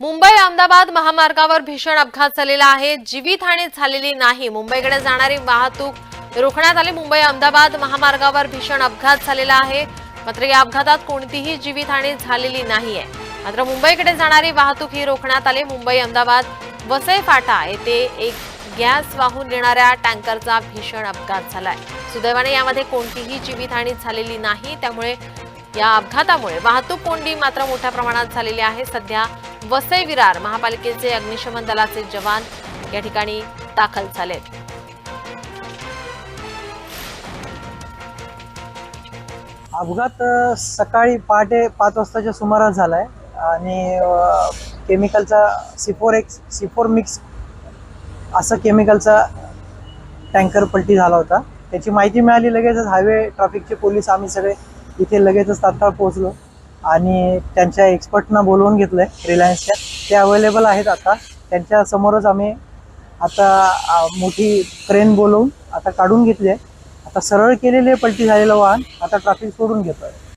मुंबई अहमदाबाद महामार्गावर भीषण अपघात झालेला आहे. जीवितहानी झालेली नाही. मुंबईकडे जाणारी वाहतूक रोखण्यात आली. मुंबई अहमदाबाद महामार्गावर भीषण अपघात झालेला आहे. मात्र या अपघातात कोणतीही जीवितहानी झालेली नाहीये. मात्र मुंबईकडे जाणारी वाहतूक ही रोखण्यात आली. मुंबई अहमदाबाद वसई फाटा येथे एक गॅस वाहून नेणाऱ्या टँकरचा भीषण अपघात झालाय. सुदैवाने यामध्ये कोणतीही जीवितहानी झालेली नाही. त्यामुळे या अपघातामुळे वाहतूक कोंडी मात्र मोठ्या प्रमाणात झालेली आहे. सध्या वसई विरार महापालिकेचे अग्निशमन दलाचे जवान या ठिकाणी दाखल झाले. अपघात सकाळी पहाटे पाच वाजताच्या सुमारास झालाय आणि केमिकलचा सिफोर एक्स सिफोर मिक्स असं केमिकलचा टँकर पलटी झाला होता. त्याची माहिती मिळाली लगेचच हायवे ट्रॅफिकचे पोलीस आम्ही सगळे इथे लगेचच तात्काळ पोहोचलो. आणि त्यांच्या एक्सपर्टना बोलवून घेतलंय रिलायन्सच्या ते अवेलेबल आहेत आता. त्यांच्या समोरच आम्ही आता मोठी क्रेन बोलवून आता काढून घेतली आहे. आता सरळ केलेले पलटी झालेलं वाहन. आता ट्रॅफिक सोडून घेतो आहे